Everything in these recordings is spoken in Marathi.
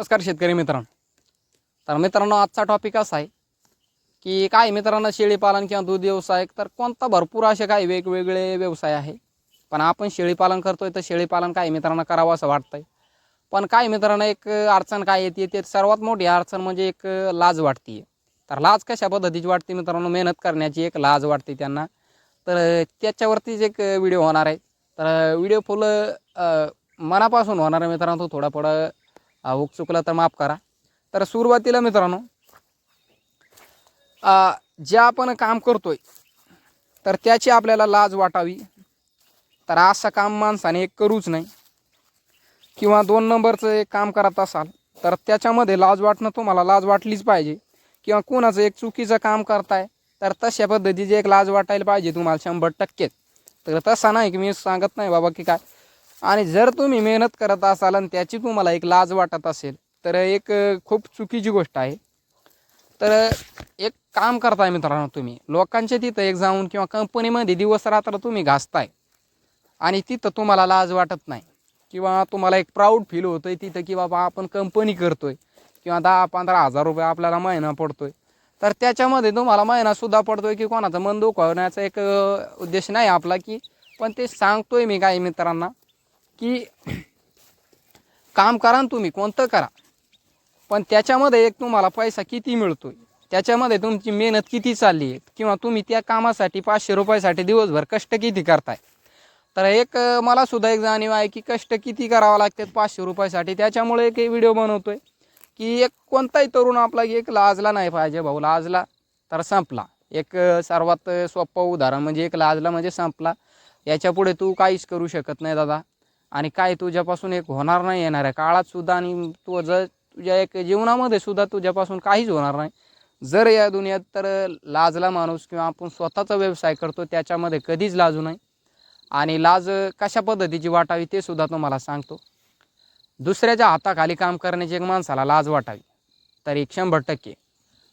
नमस्कार शेतकरी मित्रांनो. तर मित्रांनो आजचा टॉपिक असा आहे की काही मित्रांनो शेळीपालन किंवा दूध व्यवसाय तर कोणता भरपूर असे काही वेगवेगळे व्यवसाय आहे. पण आपण शेळीपालन करतोय तर शेळीपालन काही मित्रांना करावं असं वाटतंय. पण काही मित्रांना एक अडचण काय येते ते सर्वात मोठी अडचण म्हणजे एक लाज वाटते. तर लाज कशा पद्धतीची वाटते मित्रांनो मेहनत करण्याची एक लाज वाटते त्यांना. तर त्याच्यावरतीच एक व्हिडिओ होणार आहे. तर व्हिडिओ फुल मनापासून होणार आहे मित्रांनो तो थोडा थोडा अ, चुकला तर माफ करा. तर सुरुवातीला मित्रांनो जे आपण काम करतोय तर त्याची आपल्याला लाज वाटावी. तर असं काम माणसाने एक करूच नाही. किंवा दोन नंबरचं एक काम करत असाल तर त्याच्यामध्ये लाज वाटणं तुम्हाला लाज वाटलीच पाहिजे. किंवा कोणाचं एक चुकीचं काम करताय तर तशा पद्धतीची एक लाज वाटायला पाहिजे तुम्हाला शंभर टक्केच तर तसा नाही की मी सांगत नाही बाबा की काय आणि जर तुम्ही मेहनत करत असाल आणि त्याची तुम्हाला एक लाज वाटत असेल तर एक खूप चुकीची गोष्ट आहे. तर एक काम करताय मित्रांनो तुम्ही. लोकांच्या तिथं एक जाऊन किंवा कंपनीमध्ये दिवस रात्र तुम्ही घासताय आणि तिथं तुम्हाला लाज वाटत नाही. किंवा तुम्हाला एक प्राऊड फील होतंय तिथं की बाबा आपण कंपनी करतोय किंवा दहा पंधरा हजार रुपये आपल्याला महिना पडतोय. तर त्याच्यामध्ये तुम्हाला महिनासुद्धा पडतोय की कोणाचं मन दुखवण्याचा एक उद्देश नाही आपला की पण ते सांगतोय मी काही मित्रांना. की काम करा ना तुम्ही कोणतं करा. पण त्याच्यामध्ये एक तुम्हाला पैसा किती मिळतोय? त्याच्यामध्ये तुमची मेहनत किती चालली आहे? किंवा तुम्ही त्या कामासाठी पाचशे रुपयासाठी दिवसभर कष्ट किती करताय? तर एक मला सुद्धा एक जाणीव आहे की कष्ट किती करावं लागतात पाचशे रुपयासाठी? त्याच्यामुळे एक व्हिडिओ बनवतोय की एक कोणताही तरुण आपला एक लाजला नाही पाहिजे भाऊ लाजला तर संपला. एक सर्वात सोपं उदाहरण म्हणजे एक लाजला म्हणजे संपला. याच्यापुढे तू काहीच करू शकत नाही दादा. आणि काय तुझ्यापासून एक होणार नाही येणार आहे काळात सुद्धा आणि तू जर तुझ्या एक जीवनामध्ये सुद्धा तुझ्यापासून काहीच होणार नाही. जर या दुनियात तर लाजला माणूस किंवा आपण स्वतःचा व्यवसाय करतो त्याच्यामध्ये कधीच लाजू नाही. आणि लाज कशा पद्धतीची वाटावी ते सुद्धा तुम्हाला सांगतो. दुसऱ्याच्या हाताखाली काम करण्याची एक माणसाला लाज वाटावी तर एक शंभर टक्के.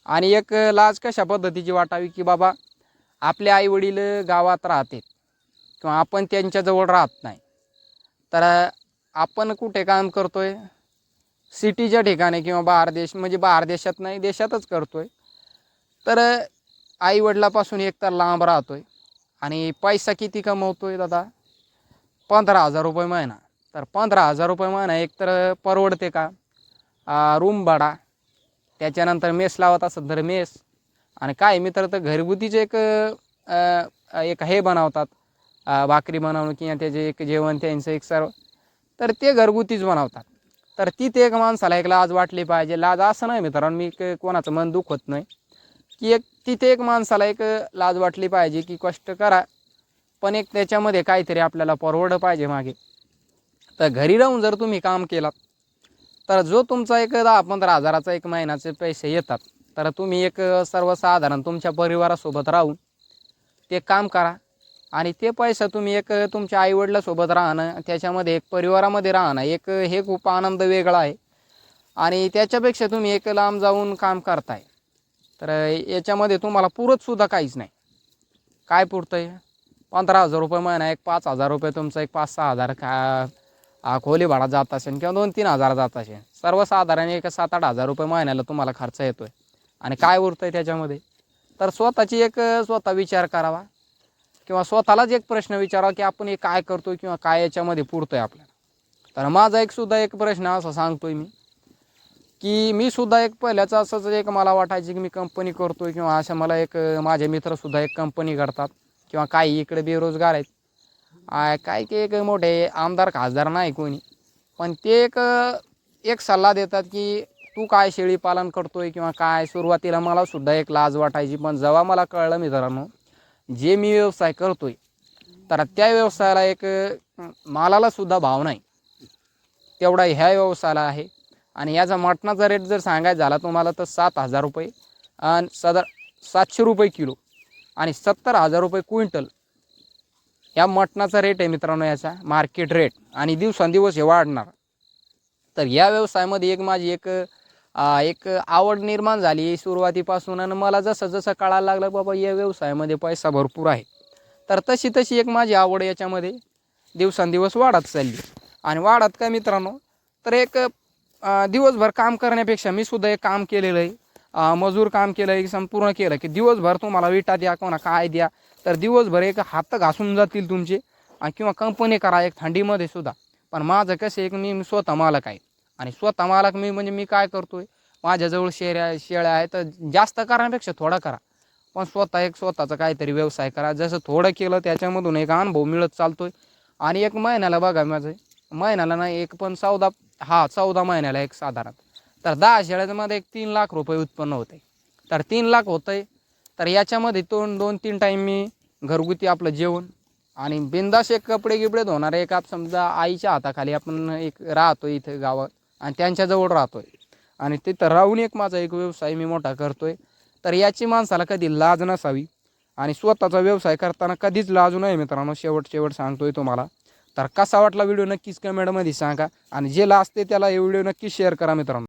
आणि एक लाज कशा पद्धतीची वाटावी की बाबा आपले आईवडील गावात राहतात किंवा आपण त्यांच्याजवळ राहत नाही. तर आपण कुठे काम करतो आहे सिटीच्या ठिकाणी किंवा बाहेर देश म्हणजे बाहेर देशात नाही देशातच करतो आहे तर आईवडिलापासून एक तर लांब राहतो आहे आणि पैसा किती कमवतोय दादा? पंधरा हजार रुपये महिना. तर पंधरा हजार रुपये महिना एक तर परवडते का? रूम भाडा. त्याच्यानंतर मेस लावत असत तर मेस. आणि काय मित्र तर घरगुतीचे एक एक हे बनवतात. भाकरी बनवणं किंवा त्याचे एक जेवण त्यांचं एक सर्व. तर ते घरगुतीच बनवतात. तर तिथे एक माणसाला एक लाज वाटली पाहिजे. लाज असं नाही मित्रांनो मी कोणाचं मन दुखत नाही. की एक तिथे एक माणसाला एक लाज वाटली पाहिजे की कष्ट करा. पण एक त्याच्यामध्ये काहीतरी आपल्याला परवडं पाहिजे मागे. तर घरी राहून जर तुम्ही काम केलात तर जो तुमचा एक दहा पंधरा हजाराचा एक महिन्याचे पैसे येतात तर तुम्ही एक सर्वसाधारण तुमच्या परिवारासोबत राहून ते काम करा. आणि ते पैसा तुम्ही एक तुमच्या आईवडिलासोबत राहणं त्याच्यामध्ये एक परिवारामध्ये राहणं एक हे खूप आनंद वेगळा आहे. आणि त्याच्यापेक्षा तुम्ही एक लांब जाऊन काम करताय. तर याच्यामध्ये तुम्हाला पुरतसुद्धा काहीच नाही. काय पुरतं आहे पंधरा हजार रुपये महिना एक पाच हजार रुपये तुमचं एक पाच सहा हजार का खोली भाडा जात असेल किंवा दोन तीन हजार जात असेल. सर्वसाधारण एक सात आठ हजार रुपये महिन्याला तुम्हाला खर्च येतो आहे आणि काय उरतं आहे त्याच्यामध्ये? तर स्वतःची एक स्वतः विचार करावा. किंवा स्वतःलाच एक प्रश्न विचारा की आपण हे काय करतोय किंवा काय याच्यामध्ये पुरतोय आपल्याला. तर माझा एक सुद्धा एक प्रश्न असा सांगतोय मी की मी सुद्धा एक पहिल्याच असंच एक मला वाटायचं की मी कंपनी करतोय किंवा असं मला एक माझे मित्रसुद्धा एक कंपनी करतात किंवा काही इकडे बेरोजगार आहेत. काय की एक मोठे आमदार खासदार नाही कोणी. पण ते एक एक सल्ला देतात की तू काय शेळी पालन करतोय किंवा काय सुरुवातीला मला सुद्धा एक लाज वाटायची पण जेव्हा मला कळलं मित्रांनो जे मी व्यवसाय करतोय तर त्या व्यवसायाला एक मालाला सुद्धा भाव नाही. तेवढा ह्या व्यवसायाला आहे. आणि याचा मटणाचा रेट जर सांगायचा झाला तुम्हाला तर सात हजार रुपये आणि सदर सातशे रुपये किलो आणि सत्तर हजार रुपये क्विंटल या मटणाचा रेट आहे मित्रांनो याचा मार्केट रेट आणि दिवसांदिवस हे वाढणार. तर या व्यवसायामध्ये एक माझी एक एक आवड निर्माण झाली सुरुवातीपासून आणि मला जसं जसं कळायला लागलं बाबा या व्यवसायामध्ये पैसा भरपूर आहे. तर तशी तशी एक माझी आवड याच्यामध्ये दिवसांदिवस वाढत चालली. आणि वाढत का मित्रांनो तर एक दिवसभर काम करण्यापेक्षा मी सुद्धा एक काम केलेलं आहे. मजूर काम केलं आहे संपूर्ण केलं की दिवसभर तुम्हाला विटा द्या कोणा काय द्या तर दिवसभर एक हात घासून जातील तुमचे किंवा कंपनी करा एक थंडीमध्ये सुद्धा. पण माझं कसं एक मी स्वतः मालक आहे. आणि स्वतः मालक मी म्हणजे मी काय करतोय माझ्याजवळ शेऱ्या शेळ्या आहेत तर जास्त करण्यापेक्षा थोडा करा. पण स्वतः एक स्वतःचा काहीतरी व्यवसाय करा. जसं थोडं केलं त्याच्यामधून एक अनुभव मिळत चालतोय. आणि एक महिन्याला बघा माझं महिन्याला नाही एक पण चौदा हा चौदा महिन्याला एक साधारण. तर दहा शेळ्यामध्ये एक तीन लाख रुपये उत्पन्न होते तर तीन लाख होतंय. तर याच्यामध्ये दोन दोन तीन टाईम मी घरगुती आपलं जेवण आणि बिंदास एक कपडे गिपडे धुणार एक आप समजा आईच्या हाताखाली आपण एक राहतो इथे गावात. आणि त्यांच्याजवळ राहतो आहे आणि तिथं राहून एक माझा एक व्यवसाय मी मोठा करतो आहे तर याची माणसाला कधी लाज नसावी आणि स्वतःचा व्यवसाय करताना कधीच लाजू नये मित्रांनो शेवट शेवट सांगतोय तुम्हाला. तर कसा वाटला व्हिडिओ नक्कीच कमेंटमध्ये सांगा आणि जे लाजते त्याला हे व्हिडिओ नक्कीच शेअर करा मित्रांनो.